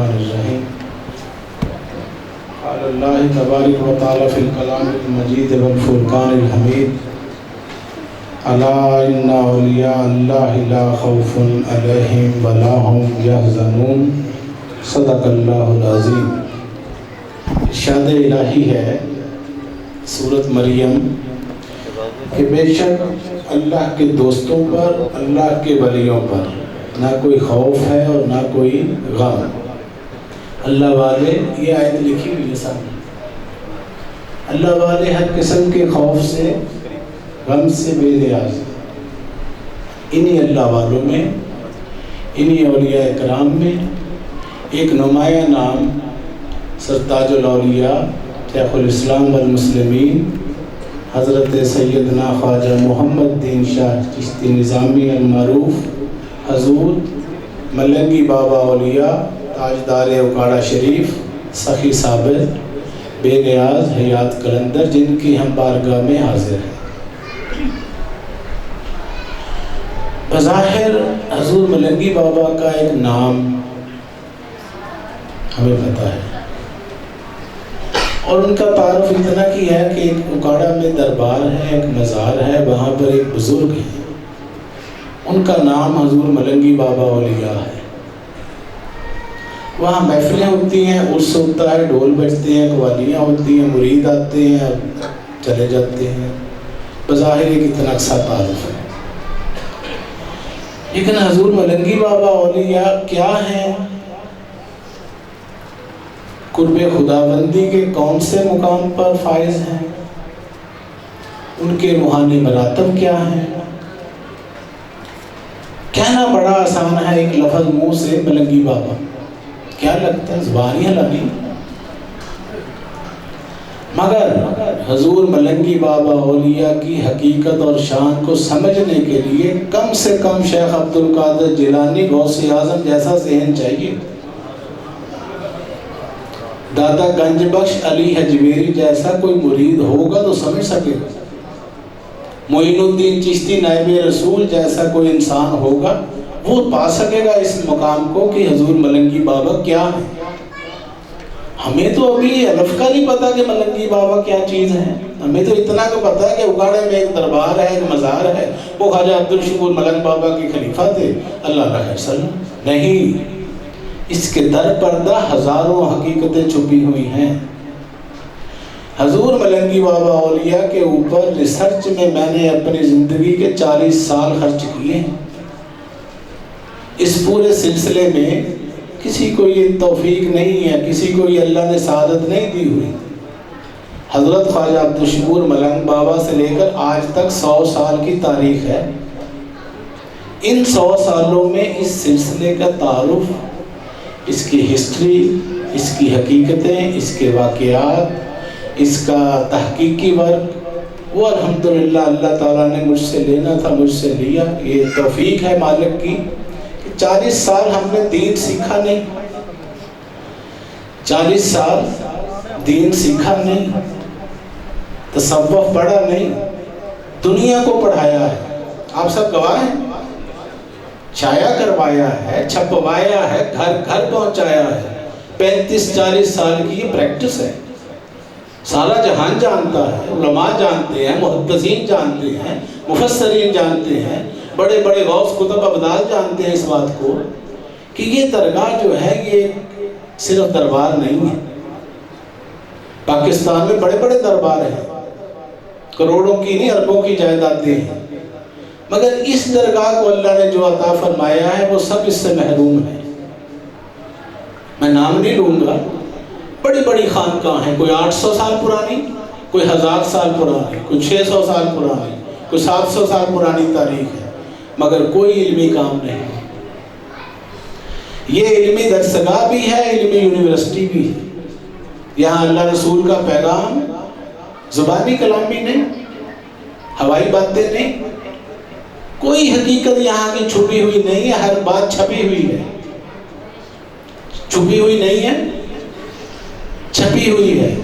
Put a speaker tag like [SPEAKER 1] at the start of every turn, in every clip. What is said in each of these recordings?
[SPEAKER 1] الرحمن الرحیم. قال اللہ تبارک و تعالی فی الکلام المجید والفرقان الحمید. الا ان اولیاء اللہ لا خوف علیہم ولا هم یحزنون. صدق اللہ العظیم. ارشاد الہی ہے سورت مریم کہ بے شک اللہ کے دوستوں پر، اللہ کے ولیوں پر نہ کوئی خوف ہے اور نہ کوئی غم. اللہ والے یہ آیت لکھی ہوئی ہے سامنے۔ اللہ والے ہر قسم کے خوف سے، غم سے بے نیاز انہی اللہ والوں میں، انہی اولیاء کرام میں ایک نمایاں نام سرتاج الاولیاء، شیخ الاسلام والمسلمین، حضرت سیدنا خواجہ محمد دین شاہ چشتی نظامی المعروف، حضور، ملنگی بابا اولیاء تاجدار اکاڑا شریف، سخی ثابت، بے نیاز حیات کلندر، جن کی ہم بارگاہ میں حاضر ہیں۔ بظاہر حضور ملنگی بابا کا ایک نام ہمیں پتہ ہے۔ اور ان کا تعارف اتنا کی ہے کہ ایک اکاڑا میں دربار ہے، ایک مزار ہے، وہاں پر ایک بزرگ ہے ان کا نام حضور ملنگی بابا اولیاء ہے۔ وہاں محفلیں ہوتی ہیں عرس ہوتا ہے، ڈھول بجتے ہیں، قوالیاں ہوتی ہیں، مرید آتے ہیں، چلے جاتے ہیں۔ بظاہر ایک اتنا تعارف ہے۔ لیکن حضور ملنگی بابا اولیاء کیا ہیں؟ قرب خداوندی کے کون سے مقام پر فائز ہیں۔ ان کے روحانی مراتب کیا ہیں؟ کہنا بڑا آسان ہے ایک لفظ منہ سے ملنگی بابا۔ کیا لگتا ہے؟ زبانیاں لگی مگر حضور ملنگی بابا اولیاء کی حقیقت اور شان کو سمجھنے کے لیے کم سے کم شیخ عبد القادر جیلانی غوث اعظم جیسا ذہن چاہیے۔ دادا گنج بخش علی حجویری جیسا کوئی مرید ہوگا تو سمجھ سکے۔ گا معین الدین چشتی نائب رسول جیسا کوئی انسان ہوگا۔ وہ پا سکے گا اس مقام کو کہ حضور ملنگی بابا کیا ہے ہمیں تو ابھی الف کا نہیں پتا کہ ملنگی بابا کیا چیز ہے ہمیں تو اتنا کو پتا ہے کہ اگاڑے میں ایک دربار ہے، ایک مزار ہے۔ وہ خواجہ عبد الشکور ملنگ بابا کے خلیفہ تھے۔ اللہ رحم سلم نہیں، اس کے در پردہ ہزاروں حقیقتیں چھپی ہوئی ہیں۔ حضور ملنگی بابا اولیاء کے اوپر ریسرچ میں میں نے اپنی زندگی کے چالیس سال خرچ کیے۔ اس پورے سلسلے میں کسی کو یہ توفیق نہیں ہے، کسی کو یہ اللہ نے سعادت نہیں دی ہوئی۔ حضرت خواجہ عبدالشکور ملنگ بابا سے لے کر آج تک سو سال کی تاریخ ہے۔ ان سو سالوں میں اس سلسلے کا تعارف، اس کی ہسٹری، اس کی حقیقتیں، اس کے واقعات، اس کا تحقیقی ورک وہ الحمدللہ اللہ تعالیٰ نے مجھ سے لینا تھا، مجھ سے لیا۔ یہ توفیق ہے مالک کی۔ چالیس سال ہم نے دین سیکھا نہیں۔ چالیس سال دین سیکھا نہیں۔ تصوف پڑھا نہیں۔ دنیا کو پڑھایا ہے۔ آپ سب گواہ ہیں؟ چھایا کروایا ہے، چھپوایا ہے، گھر گھر پہنچایا ہے۔ پینتیس چالیس سال کی یہ پریکٹس ہے۔ سارا جہان جانتا ہے، علماء جانتے ہیں، محدثین جانتے ہیں، مفسرین جانتے ہیں۔ بڑے بڑے غوث کتب ابدال جانتے ہیں اس بات کو کہ یہ درگاہ جو ہے یہ صرف دربار نہیں ہے۔ پاکستان میں بڑے بڑے دربار ہیں۔ کروڑوں کی نہیں، اربوں کی جائیدادیں ہیں۔ مگر اس درگاہ کو اللہ نے جو عطا فرمایا ہے، وہ سب اس سے محروم ہے میں نام نہیں لوں گا۔ بڑی بڑی خانقاہ ہیں کوئی آٹھ سو سال پرانی، کوئی ہزار سال پرانی، کوئی چھ سو سال پرانی، کوئی سات سو سال پرانی تاریخ ہے۔ مگر کوئی علمی کام نہیں۔ یہ علمی درسگاہ بھی ہے، علمی یونیورسٹی بھی ہے۔ یہاں اللہ رسول کا پیغام زبانی کلام بھی نہیں، ہوائی باتیں نہیں۔ کوئی حقیقت یہاں کی چھپی ہوئی نہیں ہے، ہر بات چھپی ہوئی ہے۔ چھپی ہوئی نہیں ہے، چھپی ہوئی ہے۔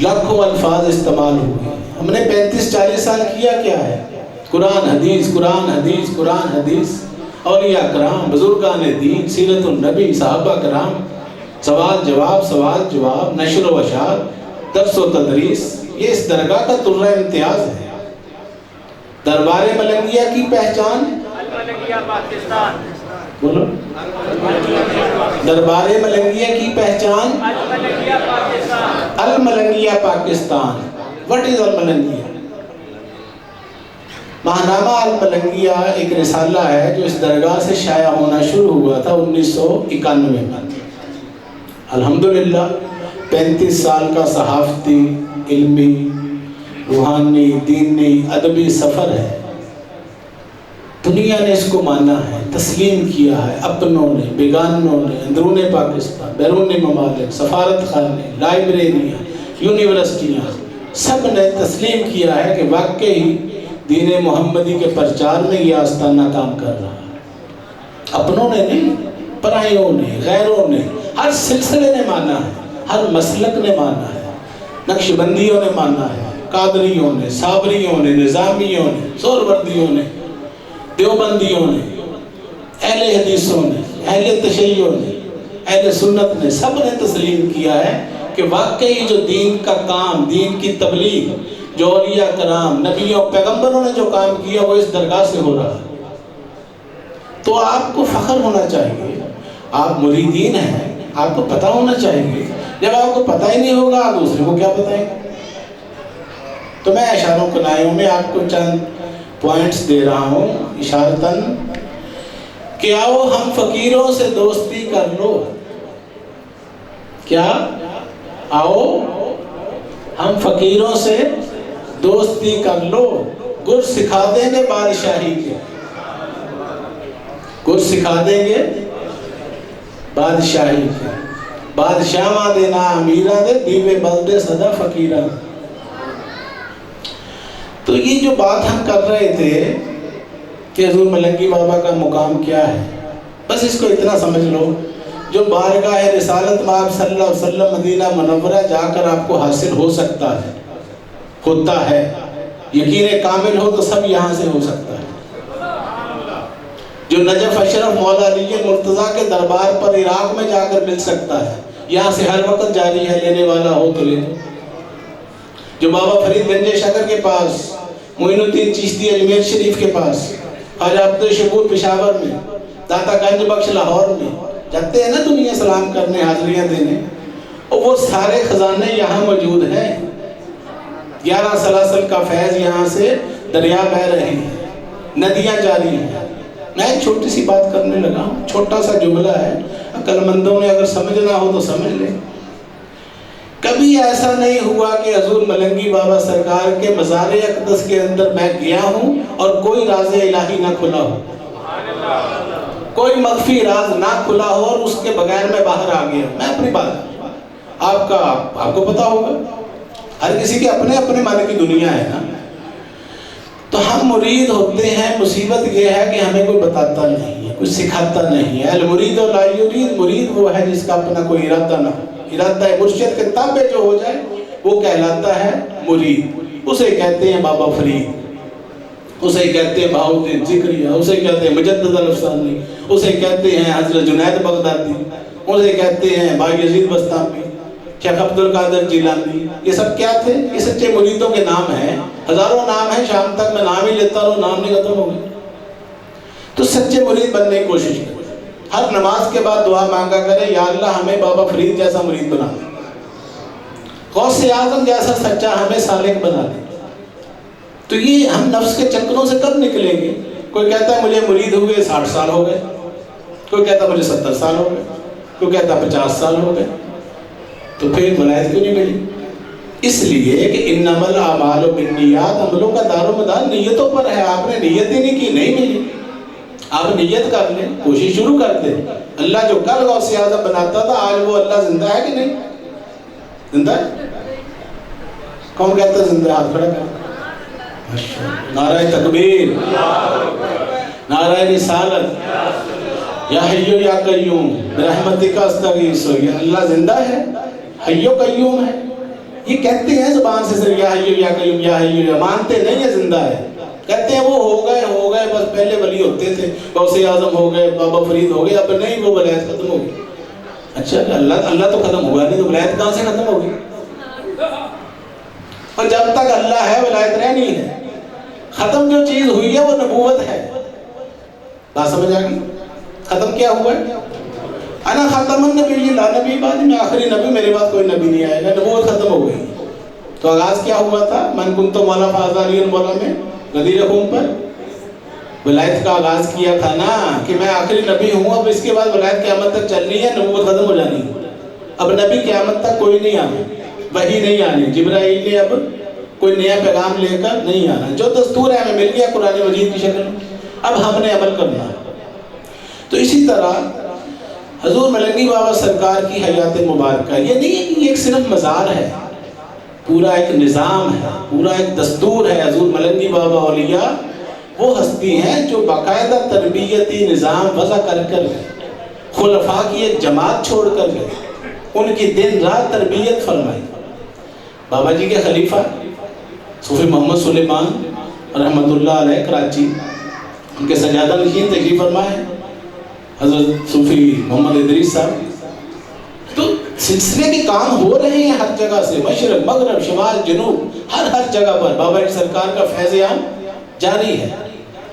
[SPEAKER 1] لاکھوں الفاظ استعمال ہوئے۔ ہم نے پینتیس چالیس سال کیا کیا ہے۔ قرآن حدیث قرآن حدیث قرآن حدیث۔ اولیاء کرام، بزرگان دین، سیرت النبی، صحابہ کرام۔ سوال جواب سوال جواب، نشر و اشار درس و تدریس۔ یہ اس درگاہ کا ترہ امتیاز ہے۔ دربار ملنگیا کی پہچان؟ بولو۔ دربار ملنگیا کی پہچان؟
[SPEAKER 2] الملکیہ پاکستان۔
[SPEAKER 1] الملنگیا پاکستان وٹ از الملنگیا ماہنامہ الملنگیا ایک رسالہ ہے جو اس درگاہ سے شائع ہونا شروع ہوا تھا انیس سو اکانوے میں۔ الحمدللہ، پینتیس سال کا صحافتی، علمی، روحانی، دینی، ادبی سفر ہے۔ دنیا نے اس کو مانا ہے، تسلیم کیا ہے اپنوں نے، بیگانوں نے، اندرون پاکستان، بیرون ممالک، سفارت خانے، لائبریریاں، یونیورسٹیاں، سب نے تسلیم کیا ہے کہ واقعی دین محمدی کے پرچار میں یہ آستانہ کام کر رہا ہے۔ اپنوں نے نہیں، پرائیوں نے، غیروں نے، ہر سلسلے نے مانا ہے، ہر مسلک نے مانا ہے نقش بندیوں نے مانا ہے، قادریوں نے، صابریوں نے، نظامیوں نے زوروردیوں نے، دیوبندیوں نے، اہل حدیثوں نے، اہل تشیعوں نے، اہل سنت نے، سب نے تسلیم کیا ہے کہ واقعی جو دین کا کام، دین کی تبلیغ جو اولیاء کرام، نبیوں، پیغمبروں نے جو کام کیا، وہ اس درگاہ سے ہو رہا ہے۔ تو آپ کو فخر ہونا چاہیے۔ آپ مریدین ہیں، آپ کو پتہ ہونا چاہیے۔ جب آپ کو پتہ ہی نہیں ہوگا، آپ دوسرے کو کیا بتائیں؟ گے تو میں اشاروں کو کنائیوں میں آپ کو چند پوائنٹس دے رہا ہوں۔ اشارتاً کہ آؤ، ہم فقیروں سے دوستی کر لو۔ کیا؟ آؤ، ہم فقیروں سے دوستی کر لو، گر سکھا دیں گے بادشاہی کے۔ گر سکھا دیں گے بادشاہی کے۔ بادشاہ دینا امیرہ دے دیوے بلدے صدا فقیرہ تو یہ جو بات ہم کر رہے تھے کہ حضور ملنگی بابا کا مقام کیا ہے، بس اس کو اتنا سمجھ لو۔ جو بارگاہ رسالت میں آپ صلی اللہ علیہ وسلم مدینہ منورہ جا کر آپ کو حاصل ہو سکتا ہے۔ ہوتا ہے، یقین کامل ہو تو سب یہاں سے ہو سکتا ہے۔ جو نجف اشرف مولا علی مرتضیٰ کے دربار پر عراق میں جا کر مل سکتا ہے، یہاں سے ہر وقت جاری ہے لینے والا ہو تو لے۔ جو بابا فرید گنج شکر کے پاس، معین الدین چیشتی اجمیر شریف کے پاس، خواجہ عبد شکور پشاور میں، داتا گنج بخش لاہور میں، جاتے ہیں نا دنیا سلام کرنے، حاضریاں دینے، اور وہ سارے خزانے یہاں موجود ہیں۔ گیارہ سلاسل کا فیض یہاں سے دریا بہ رہے ہیں، ندیاں جاری ہیں۔ میں ایک چھوٹی سی بات کرنے لگا ہوں چھوٹا سا جملہ ہے۔ عقل مندوں نے اگر سمجھنا ہو تو سمجھ لیں۔ کبھی ایسا نہیں ہوا کہ حضور ملنگی بابا سرکار کے مزار اقدس کے اندر میں گیا ہوں اور کوئی راز الہی نہ کھلا ہو۔ کوئی مخفی راز نہ کھلا ہو اور اس کے بغیر میں باہر آ گیا۔ میں اپنی بات، آپ کا، آپ کو پتا ہوگا۔ ہر کسی کے اپنے اپنے معنی کی دنیا ہے نا۔ تو ہم مرید ہوتے ہیں، مصیبت یہ ہے کہ ہمیں کوئی بتاتا نہیں ہے، کوئی سکھاتا نہیں ہے۔ المرید و لا یرید، مرید وہ ہے جس کا اپنا کوئی ارادہ نہ ہو۔ ارادہ ہے مرشد کے تابع جو ہو جائے، وہ کہلاتا ہے مرید۔ اسے کہتے ہیں بابا فرید۔ اسے کہتے ہیں بہاؤدین ذکریہ۔ اسے کہتے ہیں مجدد الفسانی اسے کہتے ہیں حضرت جنید بغدادی۔ اسے کہتے ہیں بھائی یزید بستامی شیخ عبد القادر جیلانی، یہ سب کیا تھے؟ یہ سچے مریدوں کے نام ہیں۔ ہزاروں نام ہیں، شام تک میں نام ہی لیتا رہوں، نام نہیں ختم ہو گئے تو سچے مرید بننے کی کوشش کریں ہر نماز کے بعد دعا مانگا کرے یا اللہ ہمیں بابا فرید جیسا مرید بنا دے۔ غوث اعظم جیسا سچا ہمیں سالک بنا دے۔ تو یہ ہم نفس کے چکروں سے کب نکلیں گے؟ کوئی کہتا ہے مجھے مرید ہوئے، ساٹھ سال ہو گئے۔ کوئی کہتا ہے مجھے ستر سال ہو گئے۔ کوئی کہتا ہے پچاس سال ہو گئے۔ تو پھر ولایت کیوں نہیں ملی اس لیے کہ ان عمل اعمال و بنیاد عملوں کا دار و مدار نیتوں پر ہے، آپ نے نیت ہی نہیں کی نہیں ملی۔ آپ نیت کر لیں کوشش شروع کر دیں۔ اللہ جو کل غوث اعظم بناتا تھا، آج وہ اللہ زندہ ہے کہ نہیں؟ زندہ ہے؟ کون کہتا ہے زندہ ہاتھ کھڑا کر۔ نعرہ تکبیر۔ نعرہ رسالت۔ یا حیو یا قیوم، برحمتک استغیث یا اللہ زندہ ہے؟ حیو قیوم ہے یہ کہتے ہیں زبان سے صرف یا حیو یا قیوم، یا حیو یا مانتے نہیں ہے زندہ ہے کہتے ہیں وہ ہو گئے ہو گئے، بس پہلے ولی ہوتے تھے۔ غوث اعظم ہو گئے، بابا فرید ہو گئے۔ اب نہیں، وہ ولایت ختم ہو گئی۔ اچھا اللہ اللہ تو ختم ہوا نہیں، تو ولایت کہاں سے ختم ہوگی؟ اور جب تک اللہ ہے، ولایت رہنی ہے۔ ختم جو چیز ہوئی ہے، وہ نبوت ہے۔ بات سمجھ آ گئی؟ ختم کیا ہوا ہے؟ انا ختم النبی لا نبی بعد میں آخری نبی، میرے بعد کوئی نبی نہیں آئے گا نبوت یعنی ختم ہو گئی۔ تو آغاز کیا ہوا تھا؟ من کن تو مولا فاضالی مولا میں، غدیر قوم پر۔ ولایت کا آغاز کیا تھا نا، کہ میں آخری نبی ہوں، اب اس کے بعد ولایت قیامت تک چلنی ہے، نبوت ختم ہو جانی۔ اب نبی قیامت تک کوئی نہیں آنا وہی نہیں آنی جبرائیل نے اب کوئی نیا پیغام لے کر نہیں آنا۔ جو دستور ہے، ہمیں مل گیا قرآن مجید کی شکل میں۔ اب ہم نے عمل کرنا۔ تو اسی طرح حضور ملنگی بابا سرکار کی حیات مبارکہ، یہ نہیں ہے کہ یہ ایک صرف مزار ہے، پورا ایک نظام ہے، پورا ایک دستور ہے۔ حضور ملنگی بابا اولیاء وہ ہستی ہیں جو باقاعدہ تربیتی نظام وضع کر کر گئے۔ خلفاء کی ایک جماعت چھوڑ کر گئے۔ ان کی دن رات تربیت فرمائی۔ بابا جی کے خلیفہ صوفی محمد سلیمان رحمۃ اللہ علیہ کراچی، ان کے سجادہ نشین تشریف فرمائے۔ حضرت صوفی محمد ادریس صاحب، تو سلسلے کے کام ہو رہے ہیں ہر جگہ سے، مشرق، مغرب، شمال، جنوب، ہر ہر جگہ پر بابا جی سرکار کا فیض عام جاری ہے۔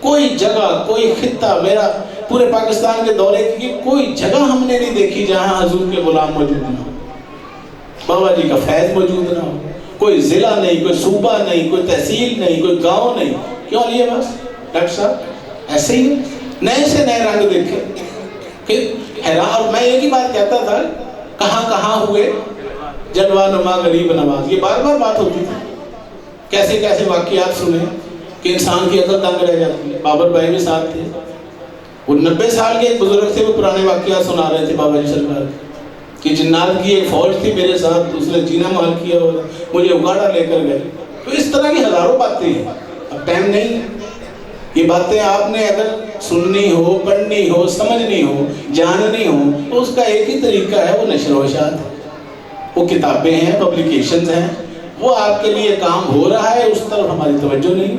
[SPEAKER 1] کوئی جگہ، کوئی خطہ میرا پورے پاکستان کے دورے کی کوئی جگہ ہم نے نہیں دیکھی جہاں حضور کے غلام موجود نہ ہو۔ بابا جی کا فیض موجود نہ ہو۔ کوئی ضلع نہیں، کوئی صوبہ نہیں، کوئی تحصیل نہیں، کوئی گاؤں نہیں۔ کیوں لیے بس ڈاکٹر صاحب، ایسے ہی نئے سے نئے رنگ دیکھے۔ کہ حیران اور میں ایک ہی بات کہتا تھا، کہاں کہاں ہوئے جلوہ نما غریب نواز یہ بار بار بات ہوتی تھی۔ کیسے کیسے واقعات سنے کہ انسان کی عقل تنگ رہ جاتی ہے۔ بابر بھائی بھی ساتھ تھے۔ وہ نبے سال کے ایک بزرگ تھے، وہ پرانے واقعات سنا رہے تھے بابا جی سرکار کہ جنات کی ایک فوج تھی میرے ساتھ، اس نے جینا مال کیا ہوا مجھے اگاڑا لے کر گئے۔ تو اس طرح کی ہزاروں باتیں ہیں۔ اب ٹائم نہیں۔ ہے یہ باتیں آپ نے اگر سننی ہو، پڑھنی ہو، سمجھنی ہو، جاننی ہو، تو اس کا ایک ہی طریقہ ہے، وہ نشر و اشاعت وہ کتابیں ہیں پبلیکیشنز ہیں۔ وہ آپ کے لیے کام ہو رہا ہے، اس طرف ہماری توجہ نہیں۔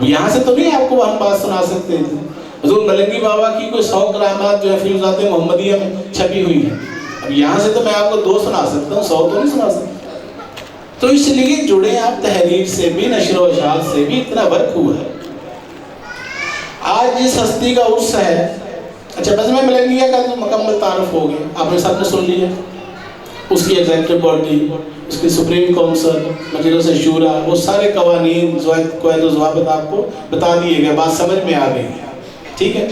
[SPEAKER 1] یہاں سے تو نہیں آپ کو ہم بات سنا سکتے تھے حضور ملنگی بابا کی کوئی سو کرامات جو ہے فیوزات محمدیہ میں چھپی ہوئی ہیں۔ اب یہاں سے تو میں آپ کو دو سنا سکتا ہوں، سو تو نہیں سنا سکتا۔ تو اس لیے جڑے آپ تحریر سے بھی، نشر و اشاعت سے بھی اتنا ورک ہوا ہے۔ آج جس ہستی کا عرص ہے۔ اچھا بس میں ملنگیا کا تو مکمل تعارف ہو گیا آپ نے سب نے سن لیا۔ اس کی ایگزیکٹو باڈی اس کی سپریم کونسل مجلس شورا، وہ سارے قوانین قید و ضوابط آپ کو بتا دیے گئے۔ بات سمجھ میں آ گئی۔ ٹھیک ہے؟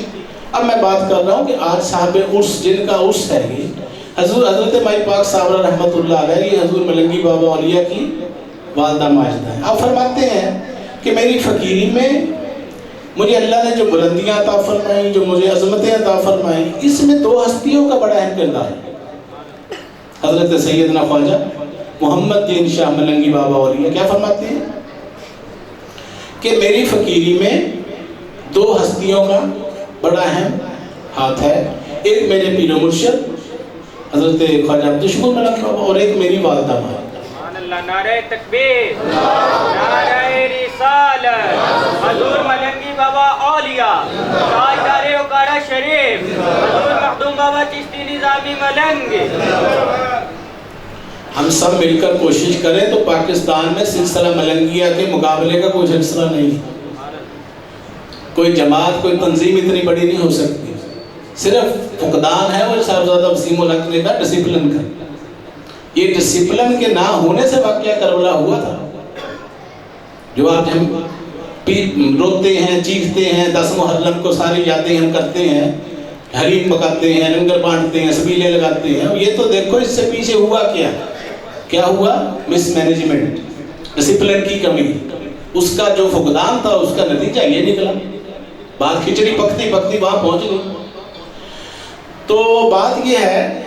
[SPEAKER 1] اب میں بات کر رہا ہوں کہ آج صاحب عرس، جن کا عرس ہے یہ، حضور، حضرت مائی پاک صابرہ رحمۃ اللہ علیہ، یہ حضور ملنگی بابا اولیاء کی والدہ ماجدہ ہے آپ فرماتے ہیں کہ میری فقیری میں مجھے اللہ نے جو بلندیاں عطا فرمائیں جو مجھے عظمتیں عطا فرمائیں اس میں دو ہستیوں کا بڑا اہم کردار ہے حضرت سیدنا خواجہ محمد دین شاہ ملنگی بابا اولیاء کیا فرماتے ہیں کہ میری فقیری میں دو ہستیوں کا بڑا اہم ہاتھ ہے ایک میرے پیر و مرشد حضرت خواجہ عبد الشکور ملنگی بابا اور ایک میری والدہ ماں
[SPEAKER 2] اللہ نعرہ تکبیر نعرہ رسالت حضور ملنگی بابا اولیاء تاجدار اکارا شریف، حضور مخدوم بابا چشتی نظامی ملنگ۔
[SPEAKER 1] ہم سب مل کر کوشش کریں تو پاکستان میں سلسلہ ملنگیا کے مقابلے کا کوئی سلسلہ نہیں۔ کوئی جماعت، کوئی تنظیم اتنی بڑی نہیں ہو سکتی۔ صرف فقدان ہے وہ صاحبزادہ وسیم الحق نے کہا ڈسپلن کا یہ ڈسپلن کے نہ ہونے سے واقعہ کربلا ہوا تھا۔ جو آج ہم روتے ہیں، چیختے ہیں، دس محرم کو ساری یادیں ہم کرتے ہیں، حریم پکاتے ہیں، لنگر بانٹتے ہیں، سبیلے لگاتے ہیں۔ یہ تو دیکھو، اس سے پیچھے ہوا کیا؟ کیا ہوا؟ مس مینجمنٹ ڈسپلن کی کمی۔ اس کا جو فقدان تھا، اس کا نتیجہ یہ نکلا۔ بات کھچڑی پکتی پکتی وہاں پہنچ گئی۔ تو بات یہ ہے،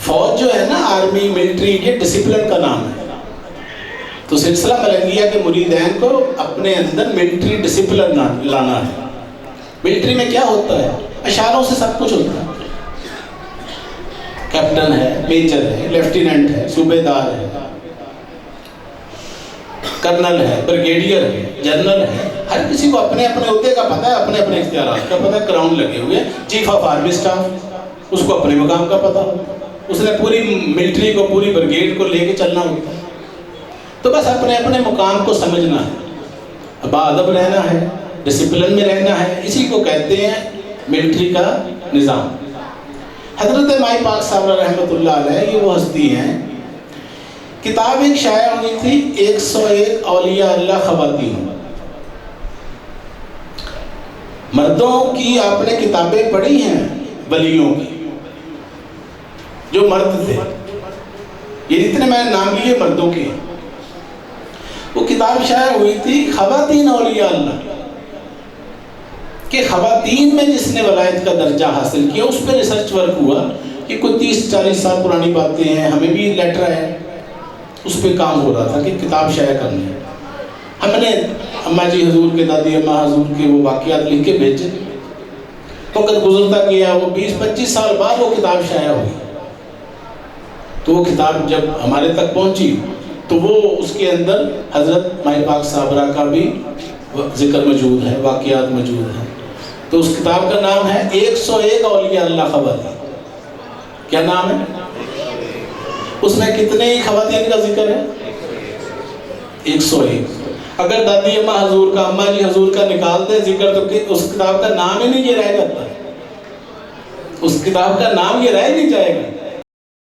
[SPEAKER 1] فوج جو ہے نا آرمی ملٹری یہ ڈسپلن کا نام ہے۔ تو سلسلہ ملنگیا کے مریدین کو اپنے اندر ملٹری ڈسپلن لانا ہے۔ ملٹری میں کیا ہوتا ہے؟ اشاروں سے سب کچھ ہوتا ہے۔ کیپٹن ہے میجر ہے لیفٹیننٹ ہے صوبے دار ہے۔ کرنل ہے بریگیڈیئر ہے جنرل ہے۔ ہر کسی کو اپنے اپنے عہدے کا پتہ ہے، اپنے اپنے اختیارات کا پتہ ہے کراؤن لگے ہوئے چیف آف آرمی اسٹاف اس کو اپنے مقام کا پتہ۔ اس نے پوری ملٹری کو، پوری بریگیڈ کو لے کے چلنا ہوتا ہے۔ تو بس اپنے اپنے مقام کو سمجھنا ہے۔ باادب رہنا ہے ڈسپلن میں رہنا ہے، اسی کو کہتے ہیں ملٹری کا نظام۔ حضرت مائی پاک صاحب رحمۃ اللہ علیہ یہ وہ ہستی ہیں۔ کتاب ایک شائع ہوئی تھی، ایک سو ایک اولیاء اللہ خواتین۔ مردوں کی آپ نے کتابیں پڑھی ہیں ولیوں کی؟ جو مرد تھے۔ یعنی یہ جتنے میں نے نام لیے مردوں کے۔ ہیں وہ کتاب شائع ہوئی تھی خواتین اولیاء اللہ کہ خواتین میں جس نے ولایت کا درجہ حاصل کیا، اس پہ ریسرچ ورک ہوا کہ کوئی تیس چالیس سال پرانی باتیں ہیں، ہمیں بھی لیٹر ہے اس پہ کام ہو رہا تھا کہ کتاب شائع کرنی ہے۔ ہم نے اماں جی حضور کے، دادی اماں حضور کے وہ واقعات لکھ کے بھیجے۔ وقت گزرتا گیا، وہ بیس پچیس سال بعد وہ کتاب شائع ہوئی۔ تو وہ کتاب جب ہمارے تک پہنچی تو وہ اس کے اندر حضرت مائی پاک صابرہ کا بھی ذکر موجود ہے، واقعات موجود ہیں۔ تو اس کتاب کا نام ہے ایک سو ایک اولیاء اللہ خواتین کیا نام ہے؟ اس میں کتنے ہی خواتین یعنی کا ذکر ہے؟ ایک سو ایک۔ اگر دادی اماں حضور کا، اماں جی حضور کا نکال دے ذکر تو کہ اس کتاب کا نام ہی نہیں یہ رہ جاتا۔ اس کتاب کا نام یہ رہ نہیں جائے گا۔